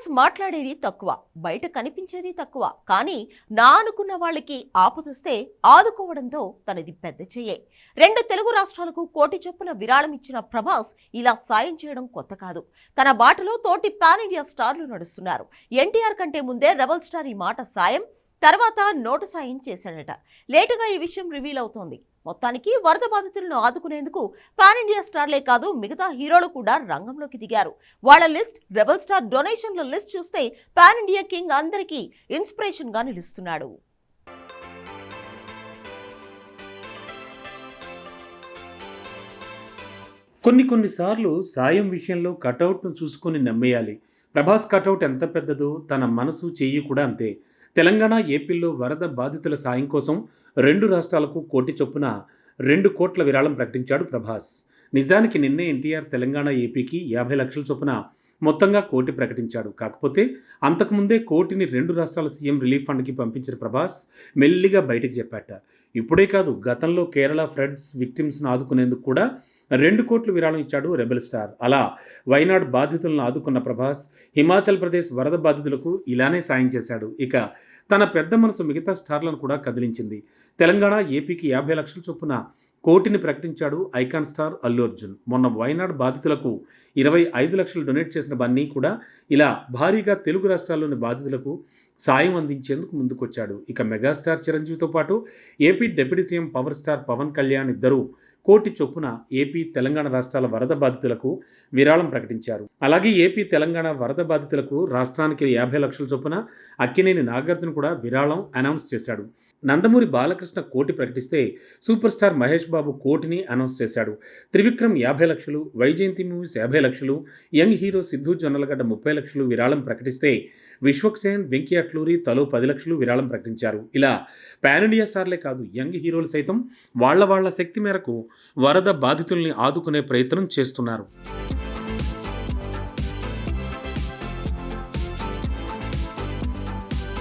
ప్రభాస్ మాట్లాడేది తక్కువ బయట కనిపించేది తక్కువ. కానీ నా అనుకున్న వాళ్ళకి ఆపదొస్తే ఆదుకోవడంతో తనది పెద్ద చెయ్యే. రెండు తెలుగు రాష్ట్రాలకు కోటి చొప్పున విరాళం ఇచ్చిన ప్రభాస్ ఇలా సాయం చేయడం కొత్త కాదు. తన బాటలో తోటి పాన్ ఇండియా స్టార్లు నడుస్తున్నారు. ఎన్టీఆర్ కంటే ముందే రెబల్ స్టార్ ఈ మాట సాయం. తర్వాత నోటు సాయం చేశాడట. లేటుగా ఈ విషయం రివీల్ అవుతోంది. మొత్తానికి వరద బాధితులను ఆదుకునేందుకు పాన్ ఇండియా స్టార్లే కాదు మిగతా హీరోలు కూడా రంగంలోకి దిగారు. వాళ్ళ లిస్ట్ రెబల్ స్టార్ డొనేషన్ల లిస్ట్ చూస్తే పాన్ ఇండియా కింగ్ అందరికీ ఇన్స్పిరేషన్గా నిలుస్తున్నాడు. కొన్ని కొన్నిసార్లు సాయం విషయంలో కటౌట్ను చూసుకొని నమ్మేయాలి. ప్రభాస్ కటౌట్ ఎంత పెద్దదో తన మనసు చెయ్యి కూడా అంతే. తెలంగాణ ఏపీలో వరద బాధితుల సాయం కోసం రెండు రాష్ట్రాలకు కోటి చొప్పున రెండు కోట్ల విరాళం ప్రకటించాడు ప్రభాస్. నిజానికి నిన్నే ఎన్టీఆర్ తెలంగాణ ఏపీకి యాభై లక్షల చొప్పున మొత్తంగా కోటి ప్రకటించాడు. కాకపోతే అంతకుముందే కోటిని రెండు రాష్ట్రాల సీఎం రిలీఫ్ ఫండ్కి పంపించిన ప్రభాస్ మెల్లిగా బయటకు చెప్పాట. ఇప్పుడే కాదు గతంలో కేరళ ఫ్రెడ్స్ విక్టిమ్స్ను ఆదుకునేందుకు కూడా రెండు కోట్లు విరాళం ఇచ్చాడు రెబెల్ స్టార్. అలా వైనాడ్ బాధితులను ఆదుకున్న ప్రభాస్ హిమాచల్ ప్రదేశ్ వరద బాధితులకు ఇలానే సాయం చేశాడు. ఇక తన పెద్ద మనసు మిగతా స్టార్లను కూడా కదిలించింది. తెలంగాణ ఏపీకి యాభై లక్షల చొప్పున కోటిని ప్రకటించాడు ఐకాన్ స్టార్ అల్లు అర్జున్. మొన్న వైనాడు బాధితులకు ఇరవై ఐదు లక్షలు డొనేట్ చేసిన బన్నీ కూడా ఇలా భారీగా తెలుగు రాష్ట్రాల్లోని బాధితులకు సాయం అందించేందుకు ముందుకొచ్చాడు. ఇక మెగాస్టార్ చిరంజీవితో పాటు AP deputy CM power star Pawan Kalyan ఇద్దరు కోటి చొప్పున ఏపీ తెలంగాణ రాష్ట్రాల వరద బాధితులకు విరాళం ప్రకటించారు. అలాగే ఏపీ తెలంగాణ వరద బాధితులకు రాష్ట్రానికి యాభై లక్షల చొప్పున అక్కినేని నాగార్జున కూడా విరాళం అనౌన్స్ చేశాడు. నందమూరి బాలకృష్ణ కోటి ప్రకటిస్తే సూపర్ స్టార్ మహేష్ బాబు కోటిని అనౌన్స్ చేశాడు. త్రివిక్రమ్ యాభై లక్షలు వైజయంతి మూవీస్ యాభై లక్షలు యంగ్ హీరో సిద్ధు జొన్నలగడ్డ ముప్పై లక్షలు విరాళం ప్రకటిస్తే విశ్వక్సేన్ వెంకీ అట్లూరి తలో పది లక్షలు విరాళం ప్రకటించారు. ఇలా పాన్ ఇండియా స్టార్లే కాదు యంగ్ హీరోలు సైతం వాళ్ళ వాళ్ళ శక్తి మేరకు వరద బాధితుల్ని ఆదుకునే ప్రయత్నం చేస్తున్నారు.